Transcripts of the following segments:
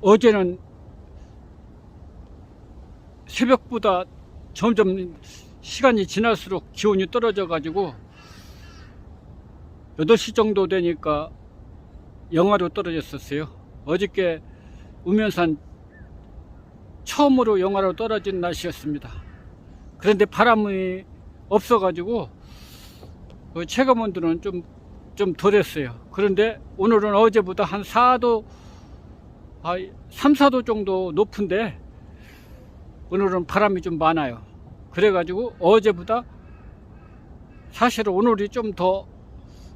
어제는 새벽보다 점점 시간이 지날수록 기온이 떨어져 가지고 8시 정도 되니까 영하로 떨어졌었어요. 어저께 우면산 처음으로 영하로 떨어진 날씨였습니다. 그런데 바람이 없어 가지고 그 체감 온도는 좀, 좀 덜했어요. 그런데 오늘은 어제보다 한 4도, 아, 3, 4도 정도 높은데 오늘은 바람이 좀 많아요. 그래가지고 어제보다 사실 오늘이 좀 더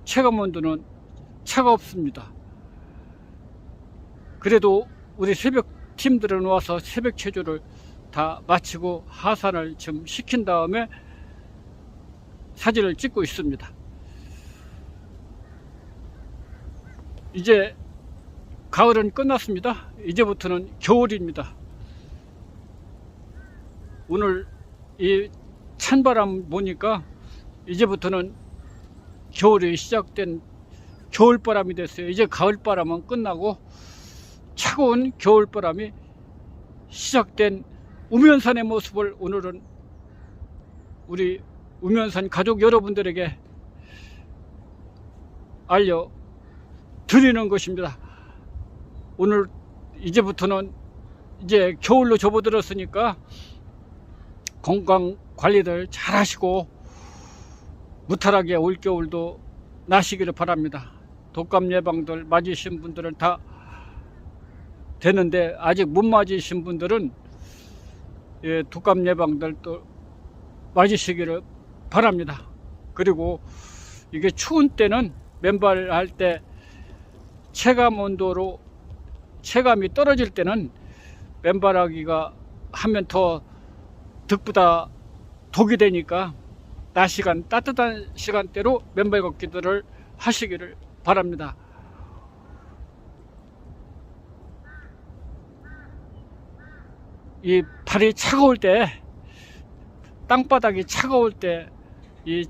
체감 온도는 차가웠습니다. 그래도 우리 새벽 팀들은 와서 새벽 체조를 다 마치고 하산을 좀 시킨 다음에 사진을 찍고 있습니다. 이제 가을은 끝났습니다. 이제부터는 겨울입니다. 오늘 이 찬바람 보니까 이제부터는 겨울이 시작된 겨울바람이 됐어요. 이제 가을바람은 끝나고 차가운 겨울바람이 시작된 우면산의 모습을 오늘은 우리 우면산 가족 여러분들에게 알려 드리는 것입니다. 오늘 이제부터는 이제 겨울로 접어들었으니까 건강 관리들 잘 하시고 무탈하게 올겨울도 나시기를 바랍니다. 독감 예방들 맞으신 분들은 다 되는데 아직 못 맞으신 분들은 예, 독감 예방들 또 맞으시기를 바랍니다. 그리고 이게 추운 때는 맨발 할 때 체감 온도로 체감이 떨어질 때는 맨발하기가 하면 더 득보다 독이 되니까 낮 시간 따뜻한 시간대로 맨발 걷기들을 하시기를 바랍니다. 이 발이 차가울 때 땅바닥이 차가울 때 이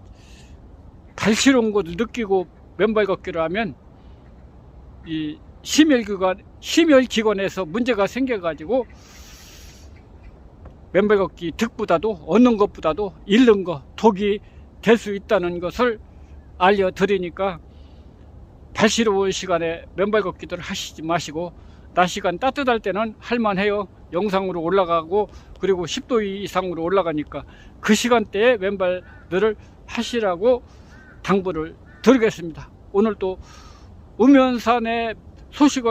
발시러운 것을 느끼고 맨발 걷기를 하면 이 심혈기관 심혈기관에서 문제가 생겨가지고 맨발 걷기 득보다도 얻는 것보다도 잃는 것 독이 될 수 있다는 것을 알려드리니까 발시러운 시간에 맨발 걷기들 하시지 마시고 낮 시간 따뜻할 때는 할만해요. 영상으로 올라가고 그리고 10도 이상으로 올라가니까 그 시간대에 맨발들을 하시라고 당부를 드리겠습니다. 오늘 또 우면산의 소식을